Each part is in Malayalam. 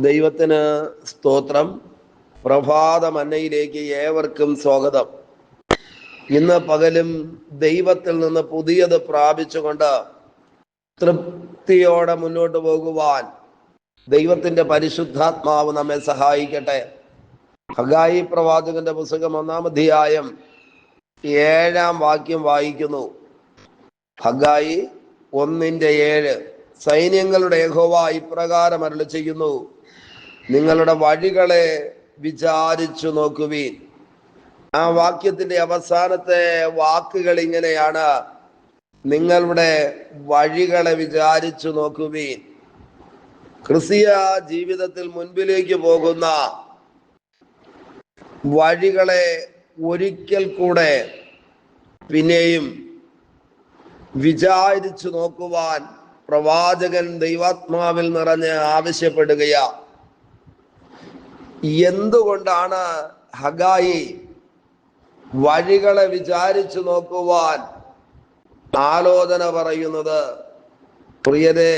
ദൈവത്തിന് സ്തോത്രം. പ്രഭാത മന്നയിലേക്ക് ഏവർക്കും സ്വാഗതം. ഇന്ന് പകലും ദൈവത്തിൽ നിന്ന് പുതിയത് പ്രാപിച്ചുകൊണ്ട് തൃപ്തിയോടെ മുന്നോട്ട് പോകുവാൻ ദൈവത്തിന്റെ പരിശുദ്ധാത്മാവ് നമ്മെ സഹായിക്കട്ടെ. ഹഗായി പ്രവാചകന്റെ പുസ്തകം ഒന്നാം അധ്യായം ഏഴാം വാക്യം വായിക്കുന്നു. ഹഗായി ഒന്നിന്റെ ഏഴ്. സൈന്യങ്ങളുടെ യഹോവ ഇപ്രകാരം അരുളി ചെയ്യുന്നു നിങ്ങളുടെ വഴികളെ വിചാരിച്ചു നോക്കുവീൻ. ആ വാക്യത്തിന്റെ അവസാനത്തെ വാക്കുകൾ ഇങ്ങനെയാണ്. നിങ്ങളുടെ വഴികളെ വിചാരിച്ചു നോക്കുവീൻ. ക്രിസ്തീയ ജീവിതത്തിൽ മുൻപിലേക്ക് പോകുന്ന വഴികളെ ഒരിക്കൽ കൂടെ പിന്നെയും വിചാരിച്ചു നോക്കുവാൻ പ്രവാചകൻ ദൈവാത്മാവിൽ നിറഞ്ഞ് ആവശ്യപ്പെടുകയാ എന്തുകൊണ്ടാണ് ഹഗായി വഴികളെ വിചാരിച്ചു നോക്കുവാൻ ആലോചന പറയുന്നത്? പ്രിയരെ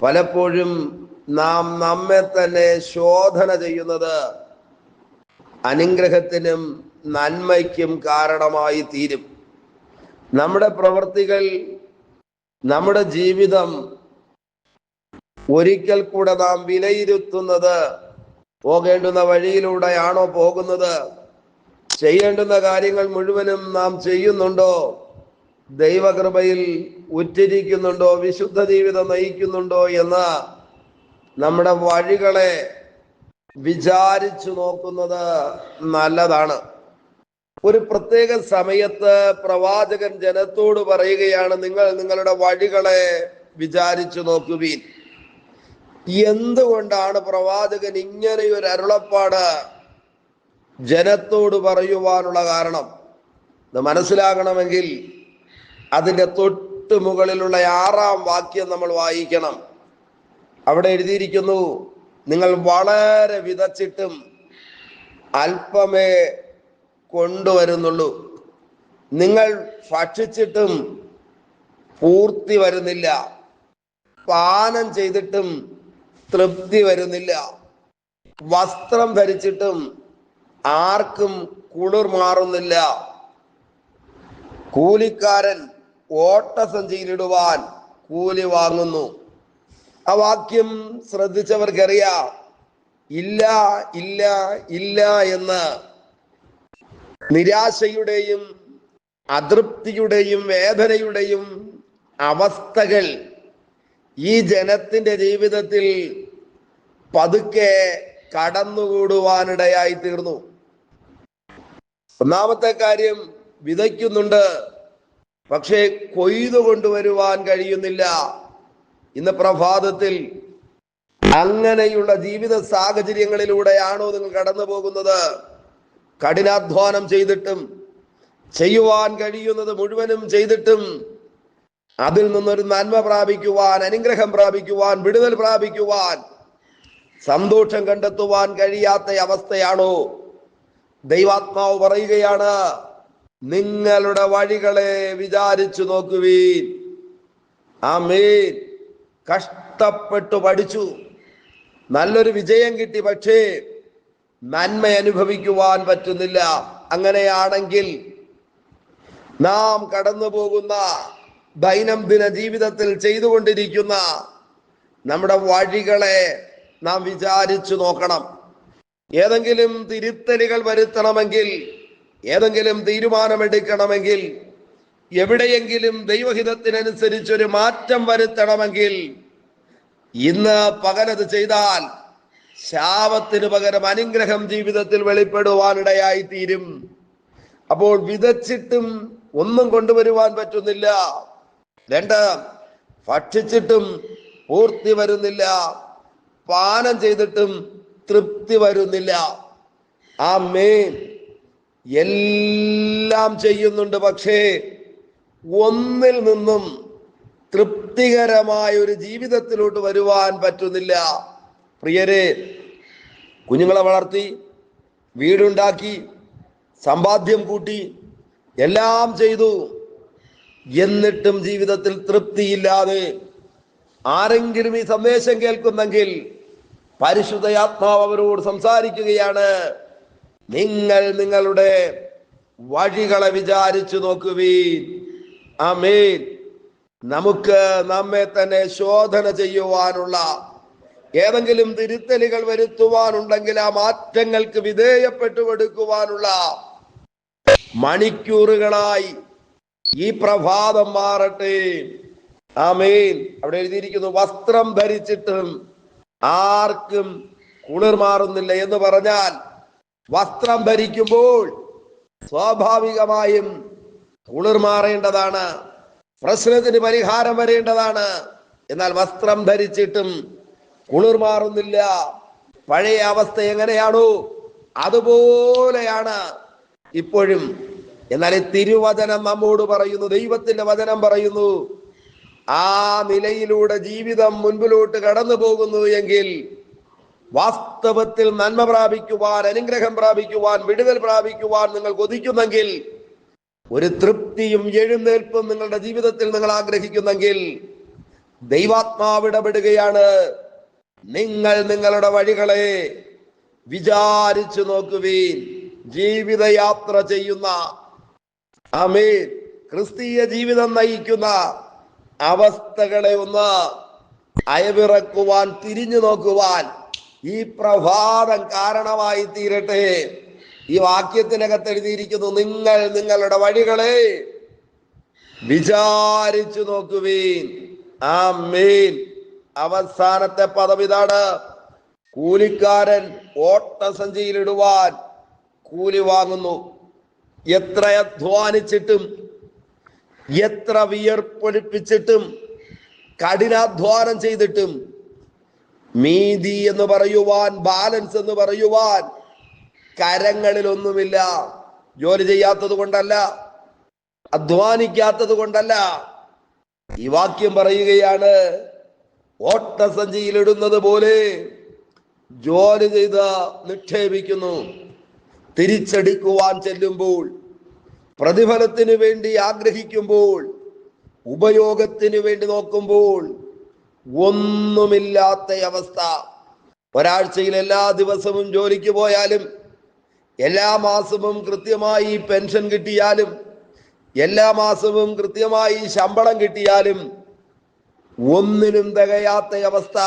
പലപ്പോഴും നാം നമ്മെ തന്നെ ശോധന ചെയ്യുന്നത് അനുഗ്രഹത്തിനും നന്മയ്ക്കും കാരണമായി തീരും. നമ്മുടെ പ്രവൃത്തികൾ നമ്മുടെ ജീവിതം ഒരിക്കൽ കൂടെ നാം വിലയിരുത്തുന്നത് പോകേണ്ടുന്ന വഴിയിലൂടെയാണോ പോകുന്നത്? ചെയ്യേണ്ടുന്ന കാര്യങ്ങൾ മുഴുവനും നാം ചെയ്യുന്നുണ്ടോ? ദൈവകൃപയിൽ ഉറ്റിരിക്കുന്നുണ്ടോ? വിശുദ്ധ ജീവിതം നയിക്കുന്നുണ്ടോ എന്ന് നമ്മുടെ വഴികളെ വിചാരിച്ചു നോക്കുന്നത് നല്ലതാണ്. ഒരു പ്രത്യേക സമയത്ത് പ്രവാചകൻ ജനത്തോട് പറയുകയാണ് നിങ്ങൾ നിങ്ങളുടെ വഴികളെ വിചാരിച്ചു നോക്കുവീൻ. എന്തുകൊണ്ടാണ് പ്രവാചകൻ ഇങ്ങനെ ഒരു അരുളപ്പാട് ജനത്തോട് പറയുവാനുള്ള കാരണം? ഇത് മനസ്സിലാകണമെങ്കിൽ അതിന്റെ തൊട്ട് മുകളിലുള്ള ആറാം വാക്യം നമ്മൾ വായിക്കണം. അവിടെ എഴുതിയിരിക്കുന്നു നിങ്ങൾ വളരെ വിതച്ചിട്ടും അല്പമേ കൊണ്ടുവരുന്നുള്ളൂ. നിങ്ങൾ ഭക്ഷിച്ചിട്ടും പൂർത്തി വരുന്നില്ല. പാനം ചെയ്തിട്ടും തൃപ്തി വരുന്നില്ല. വസ്ത്രം ധരിച്ചിട്ടും ആർക്കും കുളിർ മാറുന്നില്ല. കൂലിക്കാരൻ ഓട്ടസഞ്ചിയിലിടുവാൻ കൂലി വാങ്ങുന്നു. ആ വാക്യം ശ്രദ്ധിച്ചവർക്കറിയാം. ഇല്ല ഇല്ല ഇല്ല എന്ന് നിരാശയുടെയും അതൃപ്തിയുടെയും വേദനയുടെയും അവസ്ഥകൾ ഈ ജനത്തിന്റെ ജീവിതത്തിൽ പതുക്കെ കടന്നുകൂടുവാനിടയായി തീർന്നു. ഒന്നാമത്തെ കാര്യം വിതയ്ക്കുന്നുണ്ട്. പക്ഷേ കൊയ്തു കൊണ്ടുവരുവാൻ കഴിയുന്നില്ല. ഇന്ന് പ്രഭാതത്തിൽ അങ്ങനെയുള്ള ജീവിത സാഹചര്യങ്ങളിലൂടെയാണോ നിങ്ങൾ കടന്നു പോകുന്നത് കഠിനാധ്വാനം ചെയ്തിട്ടും ചെയ്യുവാൻ കഴിയുന്നത് മുഴുവനും ചെയ്തിട്ടും അതിൽ നിന്നൊരു നന്മ പ്രാപിക്കുവാൻ അനുഗ്രഹം പ്രാപിക്കുവാൻ വിടുതൽ പ്രാപിക്കുവാൻ സന്തോഷം കണ്ടെത്തുവാൻ കഴിയാത്ത അവസ്ഥയാണോ? ദൈവാത്മാവ് പറയുകയാണ് നിങ്ങളുടെ വഴികളെ വിചാരിച്ചു നോക്കുവീൻ. ആ മീൻ കഷ്ടപ്പെട്ടു പഠിച്ചു. നല്ലൊരു വിജയം കിട്ടി പക്ഷേ നന്മ അനുഭവിക്കുവാൻ പറ്റുന്നില്ല. അങ്ങനെയാണെങ്കിൽ നാം കടന്നു പോകുന്ന ദൈനംദിന ജീവിതത്തിൽ ചെയ്തുകൊണ്ടിരിക്കുന്ന നമ്മുടെ വഴികളെ നാം വിചാരിച്ചു നോക്കണം. ഏതെങ്കിലും തിരുത്തലുകൾ വരുത്തണമെങ്കിൽ ഏതെങ്കിലും തീരുമാനമെടുക്കണമെങ്കിൽ എവിടെയെങ്കിലും ദൈവഹിതത്തിനനുസരിച്ചൊരു മാറ്റം വരുത്തണമെങ്കിൽ ഇന്ന് പകലത് ചെയ്താൽ ശാപത്തിന് പകരം അനുഗ്രഹം ജീവിതത്തിൽ വെളിപ്പെടുവാനിടയായി തീരും അപ്പോൾ വിതച്ചിട്ടും ഒന്നും കൊണ്ടുവരുവാൻ പറ്റുന്നില്ല. രണ്ട് ഭക്ഷിച്ചിട്ടും പൂർത്തി വരുന്നില്ല. പാനം ചെയ്തിട്ടും തൃപ്തി വരുന്നില്ല. ആ മേൻ എല്ലാം ചെയ്യുന്നുണ്ട് പക്ഷേ ഒന്നിൽ നിന്നും തൃപ്തികരമായ ഒരു ജീവിതത്തിലോട്ട് വരുവാൻ പറ്റുന്നില്ല. പ്രിയരെ കുഞ്ഞുങ്ങളെ വളർത്തി വീടുണ്ടാക്കി സമ്പാദ്യം കൂട്ടി എല്ലാം ചെയ്തു. എന്നിട്ടും ജീവിതത്തിൽ തൃപ്തിയില്ലാതെ ആരെങ്കിലും ഈ സന്ദേശം കേൾക്കുന്നെങ്കിൽ പരിശുദ്ധയാത്മാവ് അവരോട് സംസാരിക്കുകയാണ്. നിങ്ങൾ നിങ്ങളുടെ വഴികളെ വിചാരിച്ചു നോക്കുവീൻ. ആമേൻ. നമുക്ക് നമ്മെ തന്നെ ശോധന ചെയ്യുവാനുള്ള ഏതെങ്കിലും തിരുത്തലുകൾ വരുത്തുവാനുണ്ടെങ്കിൽ ആ മാറ്റങ്ങൾക്ക് വിധേയപ്പെട്ടു കൊടുക്കുവാനുള്ള മണിക്കൂറുകളായി ഈ പ്രഭാതം മാറട്ടെ. ആമേൻ. അവിടെ എഴുതിയിരിക്കുന്നു വസ്ത്രം ധരിച്ചിട്ടും ആർക്കും കുളിർ മാറുന്നില്ല എന്ന് പറഞ്ഞാൽ വസ്ത്രം ധരിക്കുമ്പോൾ സ്വാഭാവികമായും കുളിർ മാറേണ്ടതാണ് പ്രശ്നത്തിന് പരിഹാരം വരേണ്ടതാണ്. എന്നാൽ വസ്ത്രം ധരിച്ചിട്ടും കുളിർ മാറുന്നില്ല. പഴയ അവസ്ഥ എങ്ങനെയാണോ അതുപോലെയാണ് ഇപ്പോഴും എന്നാൽ തിരുവചനം നമ്മോട് പറയുന്നു ദൈവത്തിന്റെ വചനം പറയുന്നു. ആ നിലയിലൂടെ ജീവിതം മുൻപിലോട്ട് കടന്നു പോകുന്നു എങ്കിൽ വാസ്തവത്തിൽ നന്മ പ്രാപിക്കുവാൻ അനുഗ്രഹം പ്രാപിക്കുവാൻ വിടുതൽ പ്രാപിക്കുവാൻ നിങ്ങൾ കൊതിക്കുന്നെങ്കിൽ ഒരു തൃപ്തിയും എഴുന്നേൽപ്പും നിങ്ങളുടെ ജീവിതത്തിൽ നിങ്ങൾ ആഗ്രഹിക്കുന്നെങ്കിൽ ദൈവാത്മാവ് ഇടപെടുകയാണ്. നിങ്ങൾ നിങ്ങളുടെ വഴികളെ വിചാരിച്ചു നോക്കുവീൻ. ജീവിതയാത്ര ചെയ്യുന്ന ആമേൻ. ക്രിസ്തീയ ജീവിതം നയിക്കുന്ന അവസ്ഥകളെ ഒന്ന് അയവിറക്കുവാൻ തിരിഞ്ഞു നോക്കുവാൻ ഈ പ്രഭാതം കാരണമായി തീരട്ടെ. ഈ വാക്യത്തിനകത്ത് എഴുതിയിരിക്കുന്നു നിങ്ങൾ നിങ്ങളുടെ വഴികളെ വിചാരിച്ചു നോക്കുവീൻ. ആ മീൻ അവസാനത്തെ പദം ഇതാണ്. കൂലിക്കാരൻ ഓട്ടസഞ്ചിയിലിടുവാൻ കൂലി വാങ്ങുന്നു. എത്ര അധ്വാനിച്ചിട്ടും എത്ര വിയർപ്പൊലിപ്പിച്ചിട്ടും കഠിനാധ്വാനം ചെയ്തിട്ടും മീതി എന്ന് പറയുവാൻ ബാലൻസ് എന്ന് പറയുവാൻ കരങ്ങളിൽ ഒന്നുമില്ല ജോലി ചെയ്യാത്തത് കൊണ്ടല്ല അധ്വാനിക്കാത്തത് കൊണ്ടല്ല. ഈ വാക്യം പറയുകയാണ് ഓട്ടസഞ്ചിയിലിടുന്നത് പോലെ ജോലി ചെയ്ത് നിക്ഷേപിക്കുന്നു. തിരിച്ചടിക്കുവാൻ ചെല്ലുമ്പോൾ പ്രതിഫലത്തിന് വേണ്ടി ആഗ്രഹിക്കുമ്പോൾ ഉപയോഗത്തിന് വേണ്ടി നോക്കുമ്പോൾ ഒന്നുമില്ലാത്ത അവസ്ഥ. ഒരാഴ്ചയിൽ എല്ലാ ദിവസവും ജോലിക്ക് പോയാലും എല്ലാ മാസവും കൃത്യമായി പെൻഷൻ കിട്ടിയാലും എല്ലാ മാസവും കൃത്യമായി ശമ്പളം കിട്ടിയാലും ഒന്നിനും തികയാത്ത അവസ്ഥ.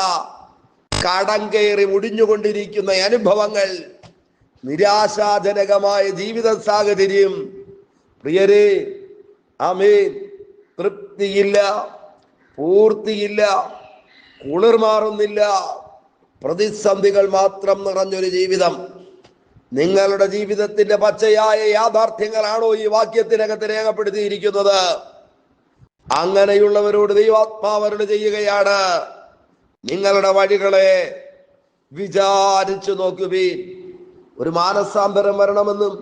കടം കയറി മുടിഞ്ഞുകൊണ്ടിരിക്കുന്ന അനുഭവങ്ങൾ. നിരാശാജനകമായ ജീവിത സാഹചര്യം. പ്രിയരെ ആമേൻ. തൃപ്തിയില്ല പൂർത്തിയില്ല കുളിർ മാറുന്നില്ല. പ്രതിസന്ധികൾ മാത്രം നിറഞ്ഞൊരു ജീവിതം. നിങ്ങളുടെ ജീവിതത്തിന്റെ പച്ചയായ യാഥാർത്ഥ്യങ്ങളാണോ ഈ വാക്യത്തിനകത്ത് രേഖപ്പെടുത്തിയിരിക്കുന്നത്? അങ്ങനെയുള്ളവരോട് ദൈവാത്മാവരോട് ചെയ്യുകയാണ്. നിങ്ങളുടെ വഴികളെ വിചാരിച്ചു നോക്കുവീൻ. ഒരു മാനസാന്തരം വരണമെന്നും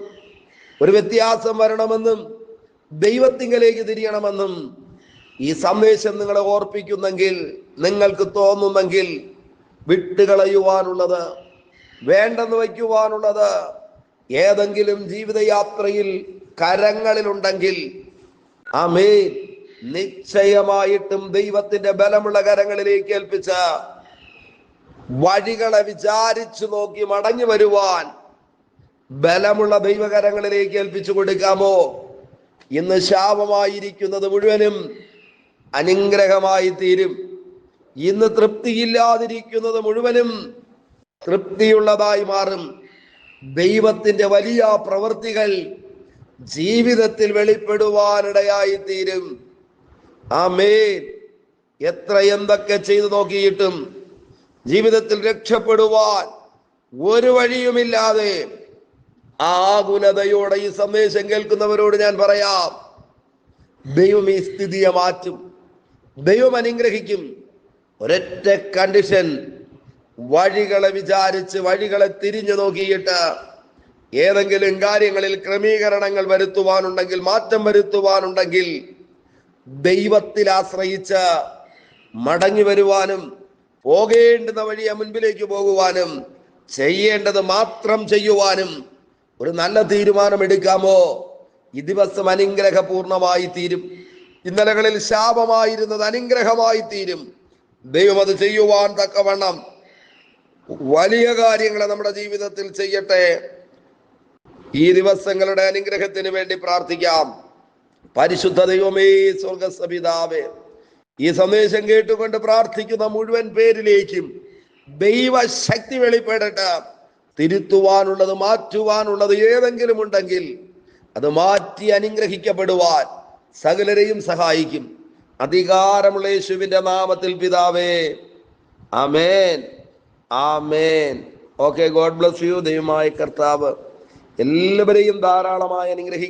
ഒരു വ്യത്യാസം വരണമെന്നും ദൈവത്തിങ്കലേക്ക് തിരിയണമെന്നും ഈ സന്ദേശം നിങ്ങളെ ഓർപ്പിക്കുന്നെങ്കിൽ നിങ്ങൾക്ക് തോന്നുന്നെങ്കിൽ വിട്ടുകളയുവാനുള്ളത് വേണ്ടെന്ന് വയ്ക്കുവാനുള്ളത് ഏതെങ്കിലും ജീവിതയാത്രയിൽ കരങ്ങളിലുണ്ടെങ്കിൽ ആമേൻ. നിശ്ചയമായിട്ടും ദൈവത്തിന്റെ ബലമുള്ള കരങ്ങളിലേക്ക് ഏൽപ്പിച്ച വഴികളെ വിചാരിച്ചു നോക്കി മടങ്ങി വരുവാൻ ബലമുള്ള ദൈവകരങ്ങളിലേക്ക് ഏൽപ്പിച്ചു കൊടുക്കാമോ? ഇന്ന് ശാപമായിരിക്കുന്നത് മുഴുവനും അനുഗ്രഹമായി തീരും. ഇന്ന് തൃപ്തിയില്ലാതിരിക്കുന്നത് മുഴുവനും തൃപ്തിയുള്ളതായി മാറും. ദൈവത്തിന്റെ വലിയ പ്രവൃത്തികൾ ജീവിതത്തിൽ വെളിപ്പെടുവാനിടയായി തീരും. ആ ആമേൻ. എത്ര എന്തൊക്കെ ചെയ്തു നോക്കിയിട്ടും ജീവിതത്തിൽ രക്ഷപ്പെടുവാൻ ഒരു വഴിയുമില്ലാതെ ആകുലതയോടെ ഈ സന്ദേശം കേൾക്കുന്നവരോട് ഞാൻ പറയാം. ദൈവം ഈ സ്ഥിതിയെ മാറ്റും. ദൈവം അനുഗ്രഹിക്കും. ഒരൊറ്റ കണ്ടീഷൻ വഴികളെ വിചാരിച്ച് വഴികളെ തിരിഞ്ഞു നോക്കിയിട്ട് ഏതെങ്കിലും കാര്യങ്ങളിൽ ക്രമീകരണങ്ങൾ വരുത്തുവാനുണ്ടെങ്കിൽ മാറ്റം വരുത്തുവാനുണ്ടെങ്കിൽ ദൈവത്തിൽ ആശ്രയിച്ച് മടങ്ങി വരുവാനും പോകേണ്ടുന്ന വഴിയെ മുൻപിലേക്ക് പോകുവാനും ചെയ്യേണ്ടത് മാത്രം ചെയ്യുവാനും ഒരു നല്ല തീരുമാനം എടുക്കാമോ ഈ ദിവസം അനുഗ്രഹപൂർണമായി തീരും. ഇന്നലകളിൽ ശാപമായിരുന്നത് അനുഗ്രഹമായി തീരും. ദൈവം അത് ചെയ്യുവാൻ തക്കവണ്ണം വലിയ കാര്യങ്ങളെ നമ്മുടെ ജീവിതത്തിൽ ചെയ്യട്ടെ. ഈ ദിവസങ്ങളുടെ അനുഗ്രഹത്തിന് വേണ്ടി പ്രാർത്ഥിക്കാം. പരിശുദ്ധ ദൈവമേ സ്വർഗസപിതാവേ ഈ സന്ദേശം കേട്ടുകൊണ്ട് പ്രാർത്ഥിക്കുന്ന മുഴുവൻ പേരിലേക്കും ദൈവശക്തി വെളിപ്പെടട്ടെ. തിരുത്തുവാനുള്ളത് മാറ്റുവാനുള്ളത് ഏതെങ്കിലും ഉണ്ടെങ്കിൽ അത് മാറ്റി അനുഗ്രഹിക്കപ്പെടുവാൻ സകലരെയും സഹായിക്കും. അധികാരമുള്ള യേശുവിന്റെ നാമത്തിൽ പിതാവേ. Amen. Amen. Okay God bless you. ദൈവമായ കർത്താവ് എല്ലാവരെയും ധാരാളമായി അനുഗ്രഹിക്കട്ടെ